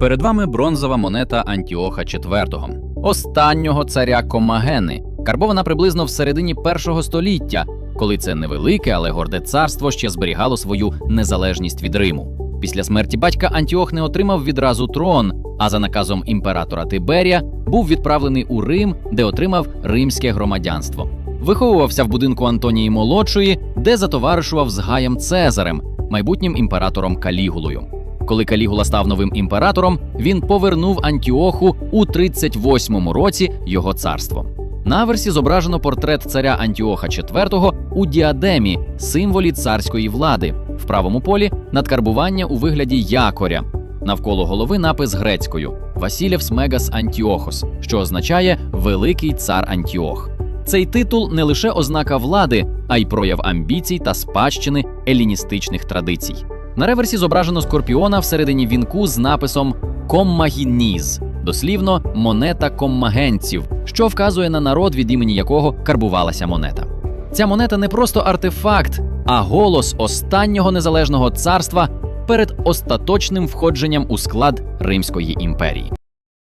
Перед вами бронзова монета Антіоха IV, останнього царя Комагени, карбована приблизно в середині першого століття, коли це невелике, але горде царство ще зберігало свою незалежність від Риму. Після смерті батька Антіох не отримав відразу трон, а за наказом імператора Тиберія був відправлений у Рим, де отримав римське громадянство. Виховувався в будинку Антонії Молодшої, де затоваришував з Гаєм Цезарем, майбутнім імператором Калігулою. Коли Калігула став новим імператором, він повернув Антіоху у 38-му році його царство. На аверсі зображено портрет царя Антіоха IV у діадемі, символі царської влади. В правому полі надкарбування у вигляді якоря. Навколо голови напис грецькою Васілєвс Мегас Антіохос, що означає Великий цар Антіох. Цей титул не лише ознака влади, а й прояв амбіцій та спадщини еліністичних традицій. На реверсі зображено скорпіона всередині вінку з написом Коммагініз, дослівно монета коммагенців, що вказує на народ, від імені якого карбувалася монета. Ця монета не просто артефакт, а голос останнього незалежного царства перед остаточним входженням у склад Римської імперії.